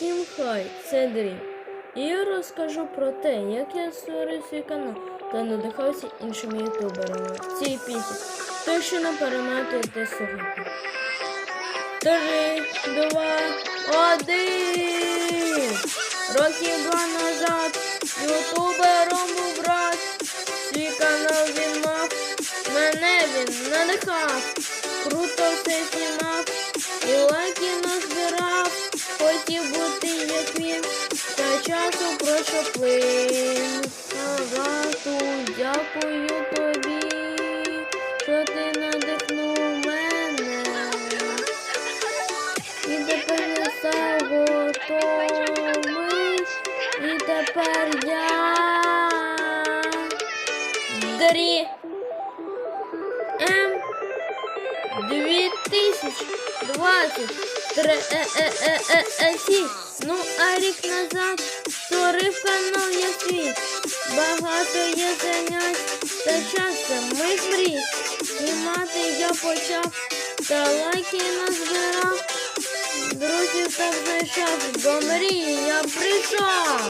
Хай, це Дрім. І я розкажу про те, як я створив свій канал та надихався іншими ютуберами в цій пісні. То що не перематуйте слухати. Три, два, один. Років два назад ютубером був брат. Свій канал він мав, мене він надихав. Круто все знімав часу пройшов плин. Сарату, дякую тобі, що ти надихнув мене. І тепер я став і тепер я Дрі М 2023 е, е, е, е, е, сі. Ну, а рік назад створив канал я свій. Багато є занять та часом ми мрій. Знімати я почав та лайки назбирав. Друзів так знайшов, до мрії я прийшов.